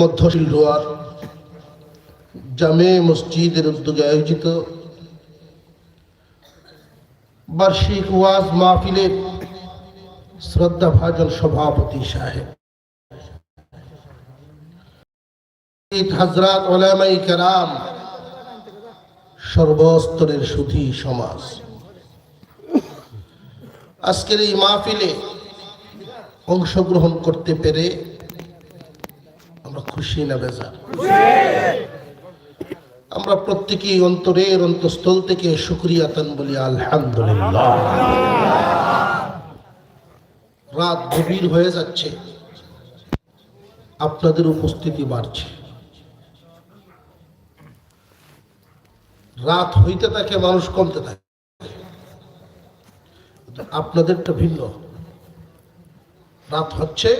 মধ্যশীল রোয়ার জামে মসজিদের উদ্যোগে আয়োজিত বার্ষিক ওয়াজ মাহফিলের শ্রদ্ধা ভাজন সভাপতি সাহেব। হাজরাত ওলামাই কেরাম সর্বস্তরের সুধী সমাজ। আজকের এই মাহফিলে অংশগ্রহণ করতে পেরে আমরা খুশি না বেজার? আমরা প্রত্যেকেই অন্তরের অন্তঃস্থল থেকে সুক্রিয়াতন বলি, আলহামদুলিল্লাহ। রাত গভীর হয়ে যাচ্ছে, আপনাদের উপস্থিতি বাড়ছে। রাত হইতে থাকে, মানুষ কমতে থাকে। আপনাদেরটা ভিন্ন। রাত হচ্ছে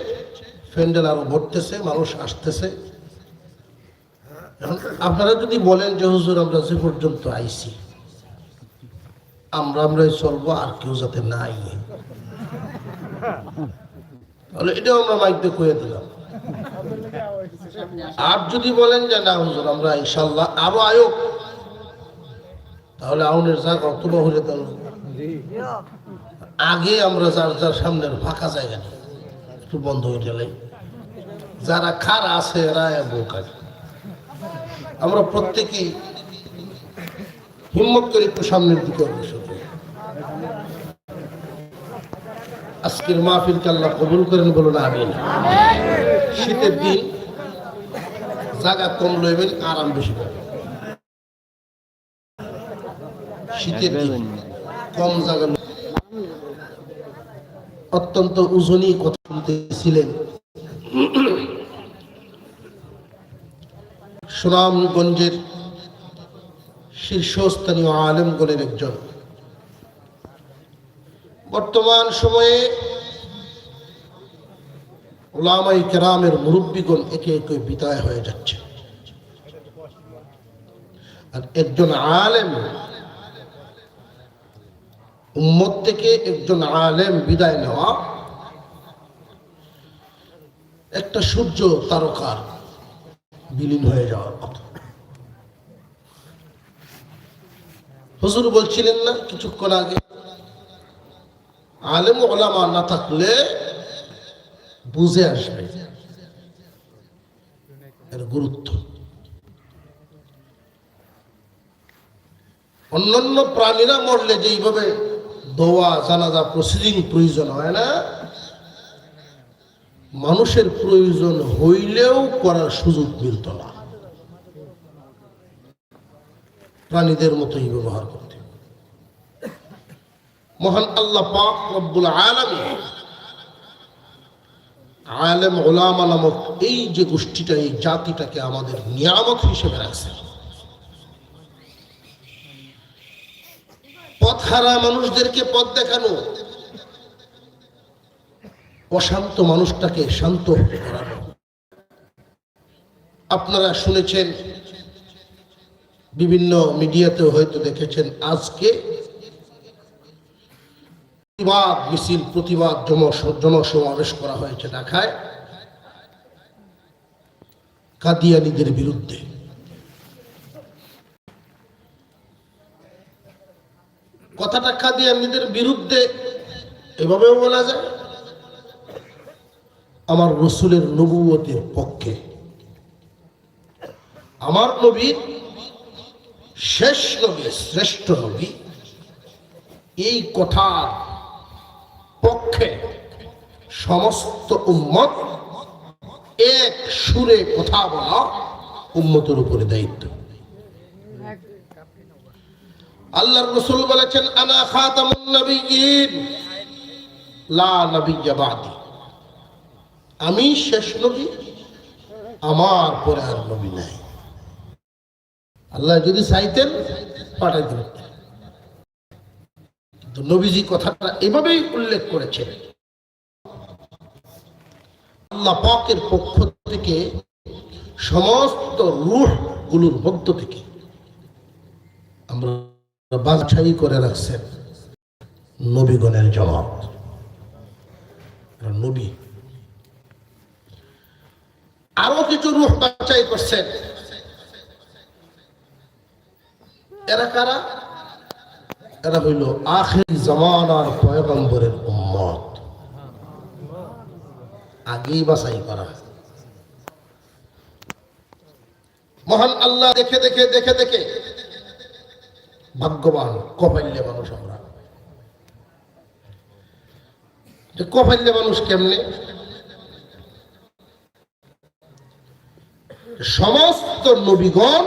প্যান্ডেল আরও ভরতেছে মানুষ আসতেছে। আপনারা যদি বলেন যে, হুজুর, আমরা যে পর্যন্ত আইছি, আমরা, আমরাই চলবো, আর কেউ যাতে না আইয়ে তাহলে এটাও আমরা মাইকতে কয়ে দিলাম। আর যদি বলেন যে, না, হুজুর, আমরা ইনশাল্লাহ আরও আয়োগ, তাহলে আউনের যা অতবা হলে তাহলে আগে আমরা যার যার সামনের ফাঁকা জায়গা নেই, একটু বন্ধ হয়ে গেলে যারা খারা আছে এরা বোকা। আমরা প্রত্যেকেই হিম্মত করে একটু সামনের দিকে অগ্রসর আজকের মাহফিলকে আল্লাহ কবুল করেন বলুন, আমিন। শীতের দিন জায়গা কম লইবেন, আরাম বেশি পাবেন। শীতের কম জায়গা অত্যন্ত উজনি কথা শুনতেছিলেন। সুনামগঞ্জের শীর্ষস্থানীয় আলেমগণের একজন। বর্তমান সময়ে ওলামাই কেরামের মুরব্বীগণ একে একে বিদায় হয়ে যাচ্ছে। আর একজন আলেম, উম্মত থেকে একজন আলেম বিদায় নেওয়া একটা সূর্য তারকার বিলীন হয়ে যাওয়ার কথা। হুজুর বলছিলেন না কিছুক্ষণ আগে, আলেম ওলামা না থাকলে বুঝে আসবে এর গুরুত্ব। অন্যান্য প্রাণীরা মরলে যেইভাবে দোয়া, জানাজা প্রসিডিং প্রয়োজন হয় না মানুষের প্রয়োজন হইলেও করার সুযোগ মিলত না। প্রাণীদের মতোই ব্যবহার করতে মহান আল্লাহ পাক রব্বুল আলমী আলেম ওলামা নামক এই যে গোষ্ঠীটা, এই জাতিটাকে আমাদের নিয়ামক হিসেবে রাখছে পথ হারা মানুষদেরকে পথ দেখানো অশান্ত মানুষটাকে শান্ত করানো আপনারা শুনেছেন, বিভিন্ন মিডিয়াতে হয়তো দেখেছেন, আজকে প্রতিবাদ মিছিল, প্রতিবাদ জন- জনসমাবেশ করা হয়েছে ঢাকায়, কাদিয়ানিদের বিরুদ্ধে। কথাটা কাদিয়ানিদের বিরুদ্ধে, এভাবেও বলা যায়। আমার রসুলের নবুয়তের পক্ষে। আমার নবীর শেষ নবী, শ্রেষ্ঠ নবী, এই কথার পক্ষে সমস্ত উম্মত এক সুরে কথা বলা উম্মতের উপরে দায়িত্ব। আল্লাহর রসুল বলেছেন, আনা খাতামুন নবিয়্যিন লা নবিয়্য বাদি। আমি শেষ নবী, আমার পরে আর নবী নাই। আল্লাহ যদি চাইতেন, পাঠাই কিন্তু নবীজি কথাটা এভাবেই উল্লেখ করেছেন। আল্লাহ পাকের পক্ষ থেকে সমস্ত রুহগুলোর মধ্য থেকে আমরা বাছাই করে রাখছেন নবীগণের জবাব। নবী আরও কিছু রুহ বাছাই করছেন। এরা কারা? এরা হইল আখির জমানার পয়গম্বরের উম্মত। আগেই বাছাই করা। মহান আল্লাহ দেখে দেখে দেখে দেখে। ভাগ্যবান, কপাল্যে মানুষ আমরা। কপাল্যে মানুষ কেমনে? সমস্ত নবীগণ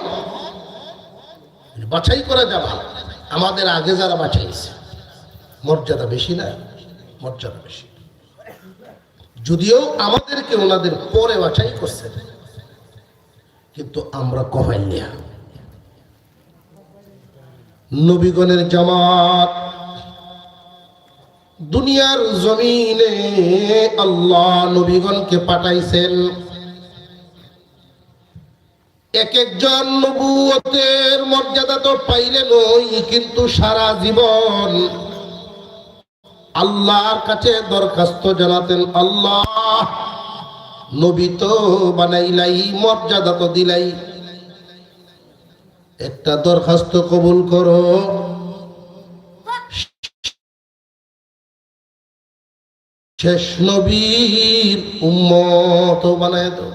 বাছাই করা যাবা আমাদের আগে যারা বাছাইছে, মর্যাদা বেশি না? মর্যাদা বেশি। যদিও আমাদেরকে ওনাদের পরে বাছাই করছে, কিন্তু আমরা কমাইলিয়া নবীগণের জামাত দুনিয়ার জমিনে আল্লাহ নবীগণকে পাঠাইছেন। এক একজন নবুয়তের মর্যাদা তো পাইলে নই, কিন্তু সারা জীবন আল্লাহর কাছে দরখাস্ত জানাতেন, আল্লাহ, নবী তো বানাইলাই, মর্যাদা তো দিলাই। একটা দরখাস্ত কবুল করো। শেষ নবীর উম্মত বানায় দাও।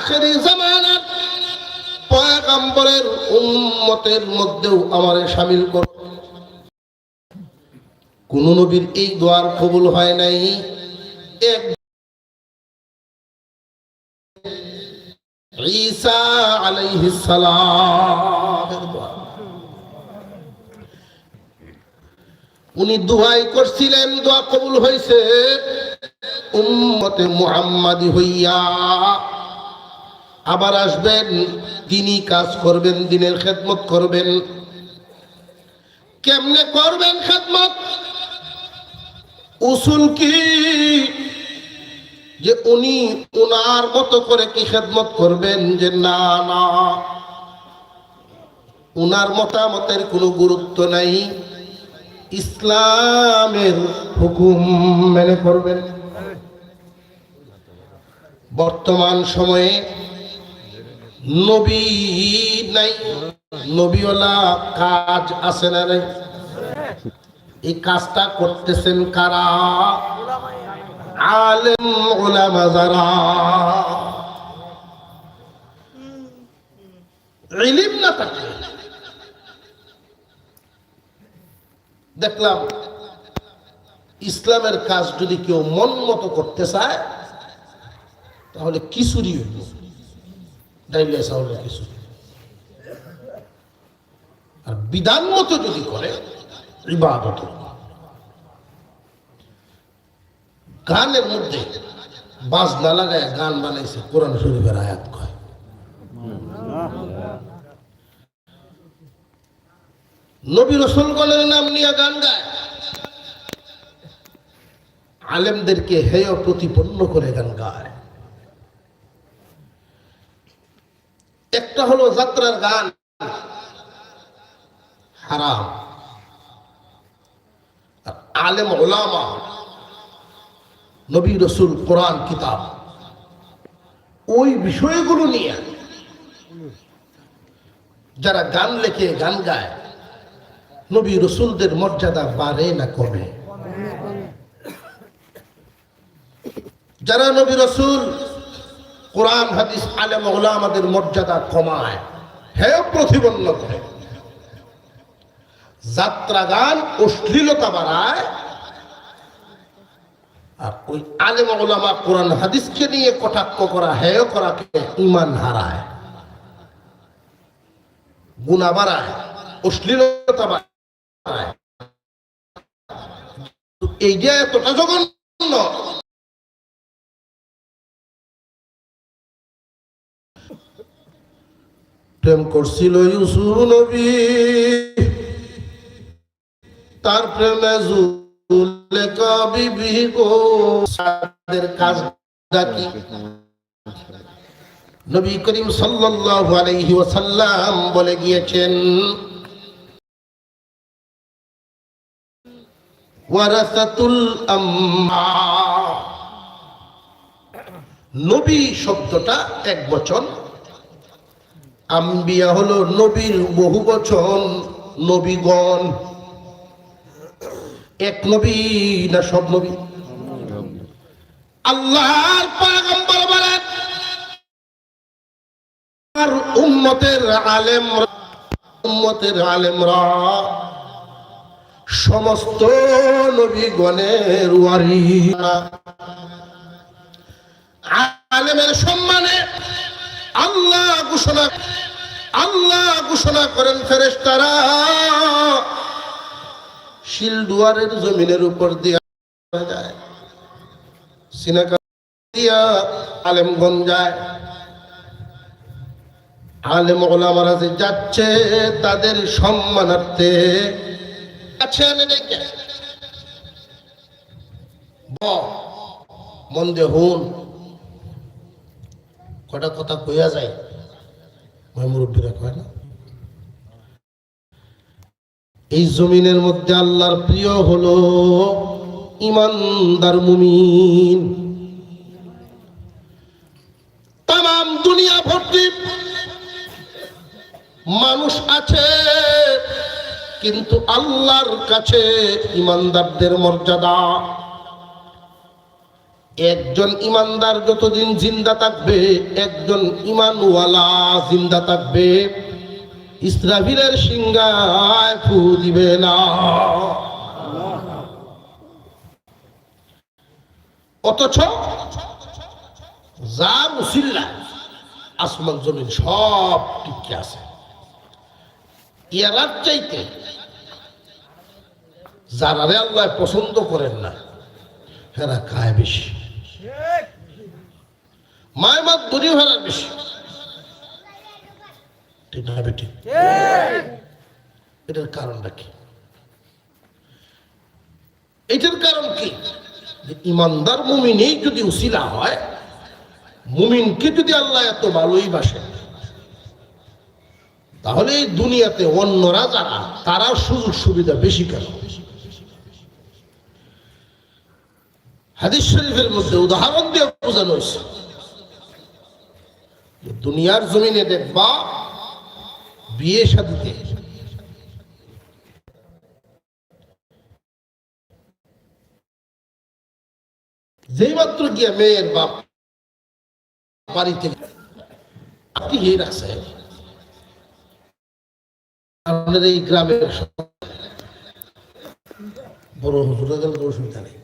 আখেরি জামানার পয়গম্বরের উম্মতের মধ্যেও আমারে শামিল কর। কোন নবীর এই দোয়ার কবুল হয় নাই। এক উনি দোয়াই করছিলেন, দোয়া কবুল হয়েছে উম্মতে মুহাম্মাদি হইয়া আবার আসবেন তিনি কাজ করবেন, দিনের খেদমত করবেন। কেমনে করবেন খেদমত? উসুল কি? যে উনি উনার মতো করে কি খেদমত করবেন? যে না না। উনার মতামতের কোনো গুরুত্ব নাই। ইসলামের হুকুম মেনে করবেন। বর্তমান সময়ে নবী নাই, নবীওয়ালা কাজ আছে না নাই? এই কাজটা করতেছেন কারা? আলেম ওলামা যারা। ইলিম না থাকে দেখলাম, ইসলামের কাজ যদি কেউ মন মতো করতে চায়, তাহলে কিশোরী হইব? চাউলের খিচুড়ি আর বিধান মতো যদি করে, ইবাদত গানের মধ্যে লাগায় গান বানাইছে, কোরআন শরীফের আয়াত কয়। নবী রসুলগণের নাম নিয়ে গান গায়। আলেমদেরকে হেয় প্রতিপন্ন করে গান গায়। একটা হলো যাত্রার গান। হারাম। আলেম ওলামা নবী রসুল, কোরআন, কিতাব, ওই বিষয়গুলো নিয়ে যারা গান লেখে, গান গায়, নবী রসুলদের মর্যাদা বাড়ে না কমে। যারা নবী রসুল কোরআন, হাদিস, আলেম আমাদের মর্যাদা কমায়। হেয় প্রতিপন্ন করে যাত্রা গান অশ্লীলতা বাড়ায়। আর ওই আলেম, ওলামা কোরআন, হাদিসকে নিয়ে কটাক্ষ করা, হেয় করাকে ইমান হারায়। গুণা বাড়ায়, অশ্লীলতা বাড়ায়। এই যে এতটা জঘন্য প্রেম করছিল ইউসুফ নবী। তার প্রেমে জুলেখা বিবি গো তাদের কাজ ডাকি নবী করিম সাল্লাল্লাহু আলাইহি ওয়াসাল্লাম বলে গিয়েছেন, ওয়ারাসাতুল আম্মা। নবী শব্দটা এক বচন আম্বিয়া হলো নবীর বহু বচন, নবীগণ। এক নবী না সব নবী? আল্লাহর বলেন আর উম্মতের আলেম উম্মতের আলেমরা সমস্ত নবীগণের ওয়ারি আলেমের সম্মানে আল্লাহ ঘোষণা আল্লাহ ঘোষণা করেন ফেরেশতারা, শিলদুয়ারের জমিনের উপর দিয়ে যায় আলেমগঞ্জ যায়। আলেম ওলামারা যে যাচ্ছে, তাদের সম্মানার্থে আছেন নাকি ব, মন দিয়ে হুন। কটা কথা কইয়া যায়? ওই মুরব্বীরা কয় না? এই জমিনের মধ্যে আল্লাহর প্রিয় হলো ইমানদার মুমিন। তাম দুনিয়া ভর্তি মানুষ আছে, কিন্তু আল্লাহর কাছে ইমানদারদের মর্যাদা একজন ইমানদার যতদিন জিন্দা থাকবে, একজন ইমানওয়ালা জিন্দা থাকবে। ইসরাফিলের সিংহায় ফু দিবে না। অথচ যার উসিল্লা আসমান জমিন সব টিকে আছে। ইয়ারার চাইতে যারারে আল্লাহ পছন্দ করেন না হেরা খায় বেশি। মায় মাত দূরে হেরার বেশি। ঠিক না বেটি? এটার কারণটা কি? এটার কারণ কি? ইমানদার মুমিনেই যদি উসিলা হয়, মুমিনকে যদি আল্লাহ এত ভালোই বাসে, তাহলে এই দুনিয়াতে অন্যরা যারা তারা সুযোগ সুবিধা বেশি কেন? হাদিস শরীফের মধ্যে উদাহরণ দিয়ে বোঝানো হয়েছে। দুনিয়ার জমিনে দেখবা, বিয়ে সাদিতে। যেই মাত্র গিয়া মেয়ের বাপ বাড়িতে আপনি গিয়ে রাখছে। এই গ্রামের বড় হুজুরা কোনো অসুবিধা নেই।